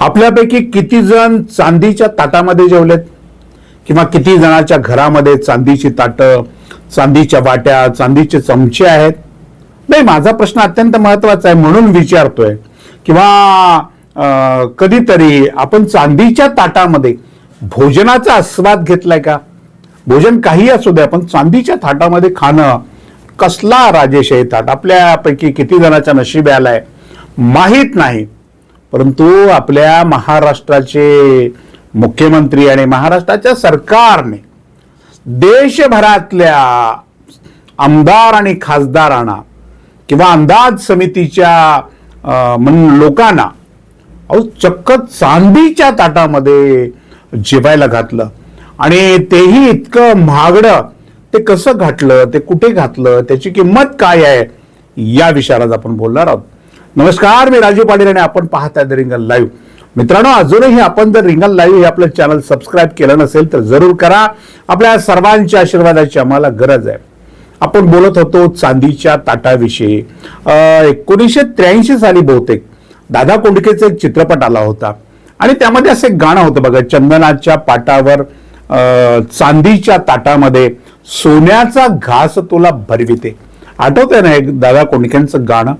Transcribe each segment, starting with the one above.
आपल्यापैकी किती जण चांदीच्या ताटामध्ये जेवलेत? किंवा किती जणांच्या घरामध्ये चांदीची ताटं चांदीच्या वाट्या चांदीचे चमचे आहेत? नाही माझा प्रश्न अत्यंत महत्त्वाचा आहे म्हणून विचारतोय. किंवा कधीतरी आपण चांदीच्या ताटामध्ये भोजनाचा आस्वाद घेतलाय का? भोजन काही असू द्या पण चांदीच्या थाटामध्ये खाणं कसला राजेश आहे ताट? आपल्यापैकी किती जणांच्या नशीब आलाय? माहीत नाही. परंतु आपल्या महाराष्ट्राचे मुख्यमंत्री आणि महाराष्ट्राच्या सरकारने देशभरातल्या आमदार आणि खासदारांना किंवा अंदाज समितीच्या अं, लोकांना अहो चक्क चांदीच्या ताटामध्ये जेवायला घातलं. आणि तेही इतकं महागडं ते कसं घातलं ते कुठे घातलं त्याची किंमत काय आहे या विषयावर आज आपण बोलणार आहोत. नमस्कार मी राजीव पाटील आणि आपण पाहताय द रिंगल लाईव्ह मित्रांनो अजूनही आपण जर रिंगल लाईव्ह हे आपलं चॅनल सबस्क्राईब केलं नसेल तर जरूर करा. आपल्या सर्वांच्या आशीर्वादाची आम्हाला गरज आहे. आपण बोलत होतो चांदीच्या ताटाविषयी. एकोणीसशे त्र्याऐंशी साली बहुतेक दादा कोंडकेचा एक चित्रपट आला होता. आणि त्यामध्ये असं एक गाणं होतं बघा चंदनाच्या पाटावर चांदीच्या ताटामध्ये सोन्याचा घास तुला भरविते. आठवतंय ना एक दादा कोंडकेंचं गाणं?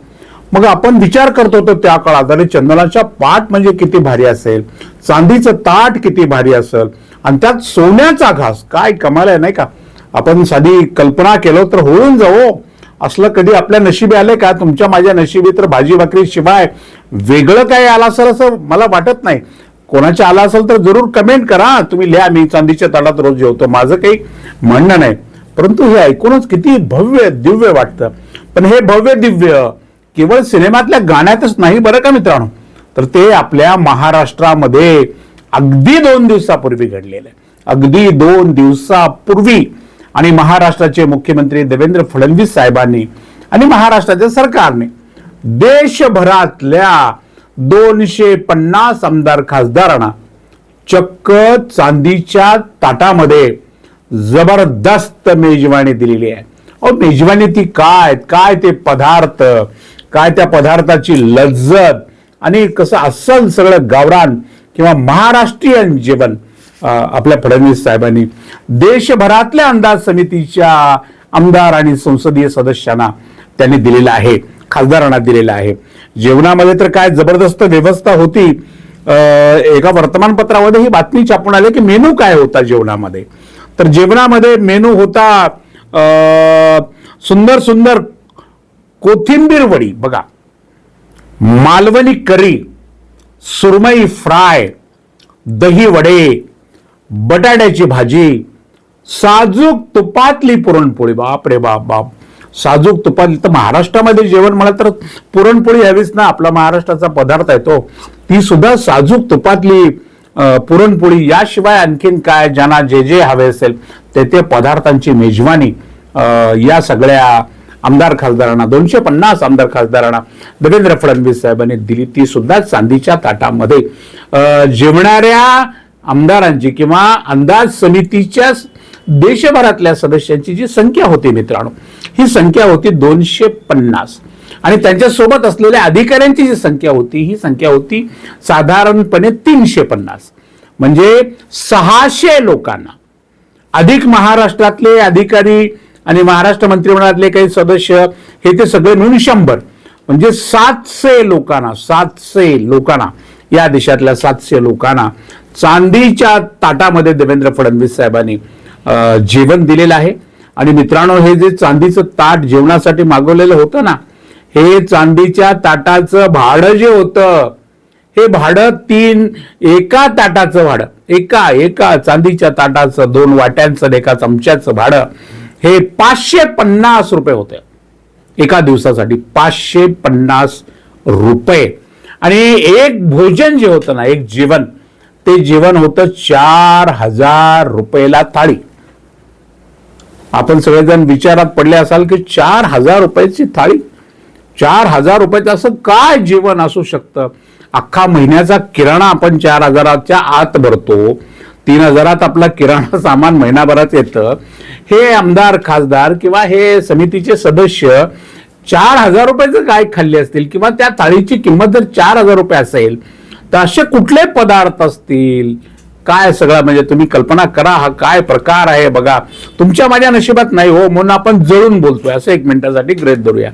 मग आपण विचार करत होतो त्या काळात अरे चंदनाच्या पाट म्हणजे किती भारी असेल चांदीचं ताट किती भारी असेल आणि त्यात सोन्याचा घास काय कमाल आहे नाही का? आपण साधी कल्पना केलो तर होऊन जाऊ असलं कधी आपल्या नशिबी आले का? तुमच्या माझ्या नशिबी तर भाजी भाकरी शिवाय वेगळं काय आलं असेल असं मला वाटत नाही. कोणाच्या आला असेल तर जरूर कमेंट करा. तुम्ही लिहा मी चांदीच्या ताटात रोज जेवतो. माझं काही म्हणणं नाही. परंतु हे ऐकूनच किती भव्य दिव्य वाटतं. पण हे भव्य दिव्य केवळ सिनेमातल्या गाण्यातच नाही बरं का मित्रांनो? तर ते आपल्या महाराष्ट्रामध्ये अगदी दोन दिवसापूर्वी घडलेलं आहे. अगदी दोन दिवसापूर्वी. आणि महाराष्ट्राचे मुख्यमंत्री देवेंद्र फडणवीस साहेबांनी आणि महाराष्ट्राच्या सरकारने देशभरातल्या दोनशे पन्नास आमदार खासदारांना चक्क चांदीच्या ताटामध्ये जबरदस्त मेजवानी दिलेली आहे. अहो मेजवानी ती काय? काय ते पदार्थ? काय त्या पदार्थाची लज्जत आणि कसं अस्सल सगळं गावरान किंवा महाराष्ट्रीयन जेवण आपल्या फडणवीस साहेबांनी देशभरातल्या अंदाज समितीच्या आमदार आणि संसदीय सदस्यांना त्यांनी दिलेलं आहे खासदारांना दिलेलं आहे. जेवणामध्ये तर काय जबरदस्त व्यवस्था होती. एका वर्तमानपत्रामध्ये ही बातमी छापून आली की मेनू काय होता जेवणामध्ये. तर जेवणामध्ये मेनू होता सुंदर सुंदर कोथिंबीर वडी. बघा. मालवणी करी सुरमई फ्राय दही वडे बटाट्याची भाजी साजूक तुपातली पुरणपोळी. बाप रे बाप बाप. साजूक तुपातली. तर महाराष्ट्रामध्ये जेवण म्हणा तर पुरणपोळी हवीच ना. आपला महाराष्ट्राचा पदार्थ आहे तो. ती सुद्धा साजूक तुपातली पुरणपोळी. याशिवाय आणखीन काय? ज्यांना जे जे हवे असेल ते ते पदार्थांची मेजवानी या सगळ्या आमदार खासदारांना दोनशे पन्नास आमदार खासदारांना देवेंद्र फडणवीस साहेबांनी दिली. ती सुद्धा चांदीच्या ताटामध्ये. जेवणाऱ्या आमदारांची किंवा अंदाज समितीच्या देशभरातल्या सदस्यांची जी संख्या होती मित्रांनो ही संख्या होती दोनशे पन्नास. आणि त्यांच्यासोबत असलेल्या अधिकाऱ्यांची जी संख्या होती ही संख्या होती साधारणपणे तीनशे पन्नास. म्हणजे सहाशे लोकांना. अधिक महाराष्ट्रातले अधिकारी आणि महाराष्ट्र मंत्रिमंडळातले काही सदस्य हे ते सगळे मिळून शंभर. म्हणजे सातशे लोकांना सातशे लोकांना या देशातल्या सातशे लोकांना चांदीच्या ताटामध्ये देवेंद्र फडणवीस साहेबांनी जेवण दिलेलं आहे. आणि मित्रांनो हे जे चांदीचं ताट जेवणासाठी मागवलेलं होतं ना हे चांदीच्या ताटाचं भाडं जे होतं हे भाडं तीन एका ताटाचं भाडं एका एका चांदीच्या ताटाचं दोन वाट्यांचं एका चमच्याचं भाडं हे पाचशे पन्नास रुपये होते. एका दिवसासाठी पाचशे पन्नास रुपये. आणि एक भोजन जे होतं ना एक जेवण ते जेवण होतं चार हजार रुपयेला थाळी. आपण सगळेजण विचारात पडले असाल की चार हजार रुपयाची थाळी? चार हजार रुपयाचं असं काय जीवन असू शकतं? अख्खा महिन्याचा किराणा आपण चार हजाराच्या आत भरतो. तीन हजारात आपला किराणा सामान महिनाभरात येतं. हे आमदार खासदार किंवा हे समितीचे सदस्य चार हजार रुपयाचं काय खाल्ले असतील किंवा त्या थाळीची किंमत जर चार हजार रुपये असेल तर असे कुठले पदार्थ असतील? काय सगळं म्हणजे तुम्ही कल्पना करा हा काय प्रकार आहे बघा. तुमच्या माझ्या नशिबात नाही हो म्हणून आपण जळून बोलतोय. असं एक मिनिटासाठी ग्रेस धरूया.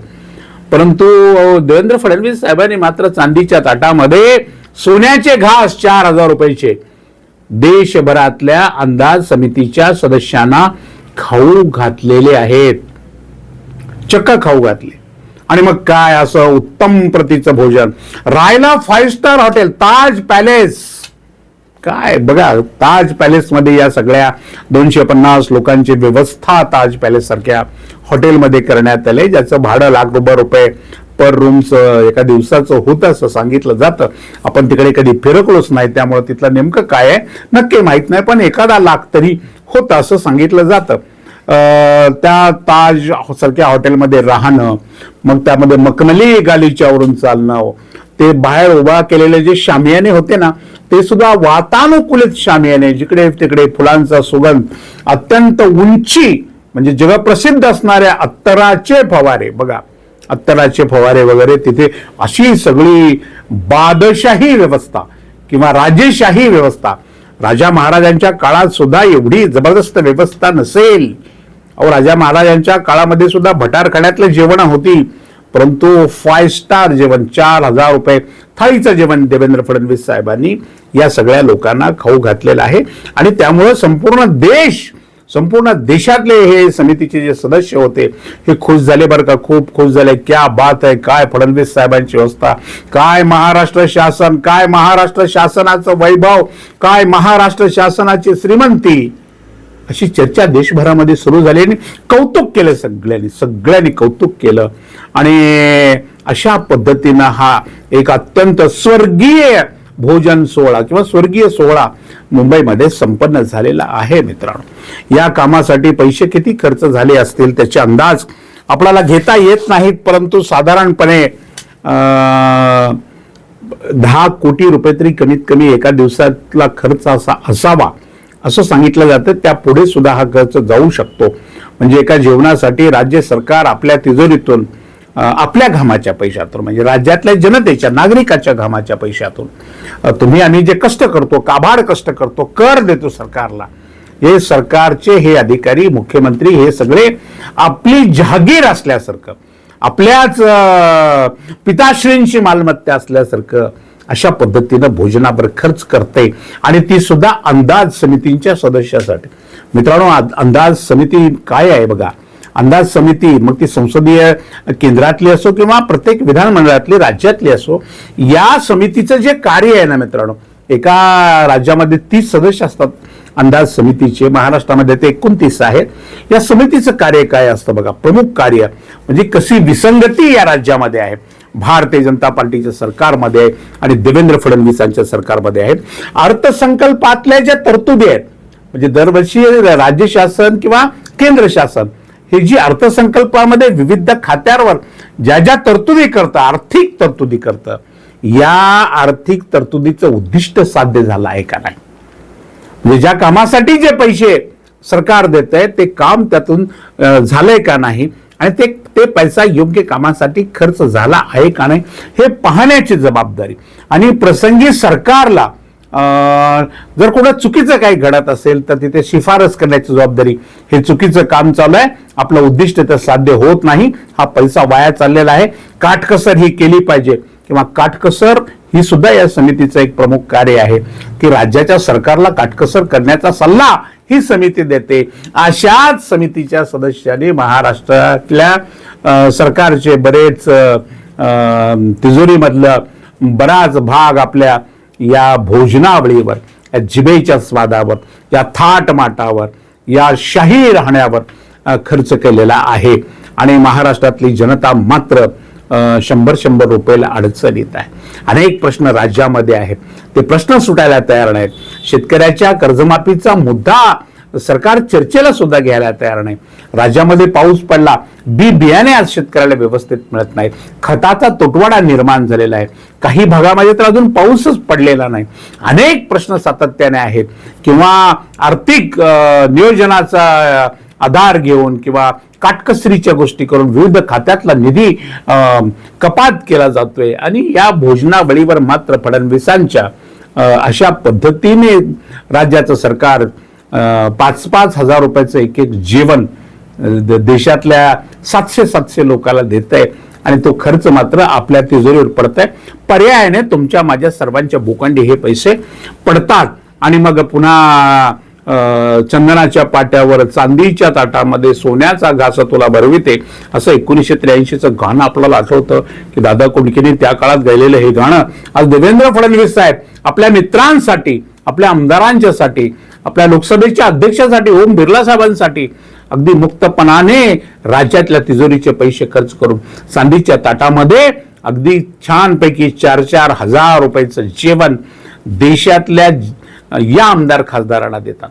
परंतु देवेंद्र फडणवीस साहेबांनी मात्र चांदीच्या ताटामध्ये सोन्याचे घास चार हजार रुपयाचे देशभरातल्या अंदाज समितीच्या सदस्यांना खाऊ घातलेले आहेत. चक्क खाऊ घातले. आणि मग काय असं उत्तम प्रतीचं भोजन? रायला five star hotel Taj Palace काय? बघा ताज पॅलेस मध्ये या सगळ्या दोनशे पन्नास लोकांची व्यवस्था ताज पॅलेस सारख्या हॉटेलमध्ये करण्यात आले ज्याचं भाडं लाख रुपये पर रूमचं एका दिवसाचं होतं असं सांगितलं जातं. आपण तिकडे कधी फिरकलोच नाही त्यामुळे तिथलं नेमकं काय आहे नक्की माहीत नाही पण एखादा लाख तरी होतं असं सांगितलं जातं. त्या ताज सारख्या हॉटेलमध्ये राहणं मग त्यामध्ये मखमली गालीच्यावरून चालणं ते बाहेर उभा केलेले जे शामियाने होते ना ते सुद्धा वातानुकूलित शामियाने जिकडे तिकडे फुलांचा सुगंध अत्यंत उंची म्हणजे जगप्रसिद्ध असणाऱ्या अत्तराचे फवारे बघा. अत्तराचे फवारे वगैरे तिथे अशी सगळी बादशाही व्यवस्था किंवा राजेशाही व्यवस्था. राजा महाराजांच्या काळात सुद्धा एवढी जबरदस्त व्यवस्था नसेल. अहो राजा महाराजांच्या काळामध्ये सुद्धा भटारखान्यातलं जेवण होती. परंतु फाय स्टार जेवण चार हजार रुपये थाळीचं जेवण देवेंद्र फडणवीस साहेबांनी या सगळ्या लोकांना खाऊ घातलेलं आहे. आणि त्यामुळं संपूर्ण देश संपूर्ण देशातले हे समितीचे जे सदस्य होते हे खुश झाले बरं का? खूप खुश झाले. क्या बात आहे. काय फडणवीस साहेबांची व्यवस्था काय महाराष्ट्र शासन काय महाराष्ट्र शासनाचं वैभव काय महाराष्ट्र शासनाची श्रीमंती? अशी चर्चा देशभरामध्ये सुरू झाली आणि कौतुक केलं सगळ्यांनी सगळ्यांनी कौतुक केलं. आणि अशा पद्धतीनं हा एक अत्यंत स्वर्गीय भोजन सोहळा किंवा स्वर्गीय सोहळा मुंबईमध्ये संपन्न झालेला आहे मित्रांनो. या कामासाठी पैसे किती खर्च झाले असतील त्याचे अंदाज आपल्याला घेता येत नाहीत परंतु साधारणपणे दहा कोटी रुपये तरी कमीत कमी एका दिवसातला खर्च असा असावा असं सांगितलं जातं. त्या पुढे सुद्धा हा खर्च जाऊ शकतो. म्हणजे एका जेवणासाठी राज्य सरकार आपल्या तिजोरीतून आपल्या घामाच्या पैशातून म्हणजे राज्यातल्या जनतेच्या नागरिकाच्या घामाच्या पैशातून तुम्ही आम्ही जे कष्ट करतो काबाड कष्ट करतो कर देतो सरकारला. हे सरकारचे हे अधिकारी मुख्यमंत्री हे सगळे आपली जहागीर असल्यासारखं आपल्याच पिताश्रींची मालमत्ता असल्यासारखं अशा पद्धतीनं भोजनावर खर्च करते आणि ती सुद्धा अंदाज समितींच्या सदस्यासाठी. मित्रांनो अंदाज समिती काय आहे बघा? अंदाज समिती मग ती संसदीय केंद्रातली असो किंवा प्रत्येक विधानमंडळातली राज्यातली असो या समितीचं जे कार्य आहे ना मित्रांनो एका राज्यामध्ये तीस सदस्य असतात अंदाज समितीचे महाराष्ट्रामध्ये ते एकोणतीस आहेत. या समितीचं कार्य काय असतं बघा प्रमुख कार्य म्हणजे कशी विसंगती या राज्यामध्ये आहे. भारतीय जनता पार्टीच्या सरकारमध्ये आहे आणि देवेंद्र फडणवीसांच्या सरकारमध्ये आहेत. अर्थसंकल्पातल्या ज्या तरतुदी आहेत म्हणजे दरवर्षी राज्य शासन किंवा केंद्र शासन हे जी अर्थसंकल्पामध्ये विविध खात्यांवर ज्या ज्या तरतुदी करतं आर्थिक तरतुदी करतं या आर्थिक तरतुदीचं उद्दिष्ट साध्य झालं आहे का नाही? म्हणजे ज्या कामासाठी जे पैसे सरकार देत आहे ते काम त्यातून झालंय का नाही? आणि ते ते पैसा योग्य कामासाठी खर्च झाला आहे का नाही? हे पाहण्याची जबाबदारी. आणि प्रसंगी सरकारला जर कोणा चुकीचं काही घडत असेल तर तिथे शिफारस करण्याची जबाबदारी हे चुकीचं काम चालू आहे. आपलं उद्दिष्ट तर साध्य होत नाही. हा पैसा वाया चाललेला आहे. काटकसर ही केली पाहिजे. किंवा काटकसर ही सुद्धा या समितीचं एक प्रमुख कार्य आहे. की राज्याच्या सरकारला काटकसर करण्याचा सल्ला ही समिती देते. अशाच समितीच्या सदस्यांनी महाराष्ट्रातल्या सरकारचे बरेच तिजोरीमधलं बराच भाग आपल्या या भोजनावळीवर या जिबेच्या स्वादावर या थाटमाटावर या शाही राहण्यावर खर्च केलेला आहे. आणि महाराष्ट्रातली जनता मात्र शंभर शंभर रुपयाला अडचण येत आहे. अनेक प्रश्न राज्यामध्ये आहेत. ते प्रश्न सुटायला तयार नाहीत. शेतकऱ्याच्या कर्जमाफीचा मुद्दा सरकार चर्चेला सुद्धा घ्यायला तयार नाही. राज्यामध्ये पाऊस पडला बी बियाणे आज शेतकऱ्याला व्यवस्थित मिळत नाहीत. खताचा तुटवडा निर्माण झालेला आहे. काही भागामध्ये तर अजून पाऊसच पडलेला नाही. अनेक प्रश्न सातत्याने आहेत. किंवा आर्थिक नियोजनाचा आधार घेऊन किंवा काटकसरीच्या गोष्टी करून विविध खात्यातला निधी कपात केला जातोय. आणि या भोजनावळीवर मात्र फडणवीसांच्या अशा पद्धतीने राज्याचं सरकार पाच पाच हजार रुपयाचं एक एक जेवण देशातल्या सातशे सातशे लोकांना देत आहे आणि तो खर्च मात्र आपल्या तिजोरीवर पडत आहे पर्यायाने तुमच्या माझ्या सर्वांच्या भूखंडी हे पैसे पडतात. आणि मग पुन्हा चंदनाच्या पाट्यावर चांदीच्या ताटामध्ये सोन्याचा घास तुला भरविते. असं एकोणीसशे त्र्याऐंशीचं गाणं आपल्याला आठवतं की दादा कोंडकेने त्या काळात गायलेलं हे गाणं. आज देवेंद्र फडणवीस साहेब आपल्या मित्रांसाठी आपल्या आमदारांच्यासाठी आपल्या लोकसभेच्या अध्यक्षासाठी ओम बिर्ला साहेबांसाठी अगदी मुक्तपणाने राज्यातल्या तिजोरीचे पैसे खर्च करून चांदीच्या ताटामध्ये अगदी छानपैकी चार चार हजार रुपयाचं जेवण देशातल्या या आमदार खासदारांना देतात.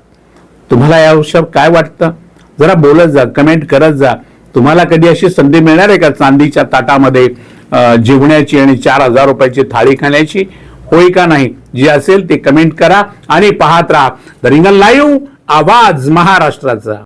तुम्हाला या विषयावर काय वाटतं? जरा बोलत जा कमेंट करत जा. तुम्हाला कधी अशी संधी मिळणार आहे का चांदीच्या ताटामध्ये जेवण्याची आणि चार हजार रुपयाची थाळी खाण्याची? होय का नाही? जी असेल ते कमेंट करा आणि पाहत राहा. द रिंगण लाईव्ह आवाज महाराष्ट्राचा.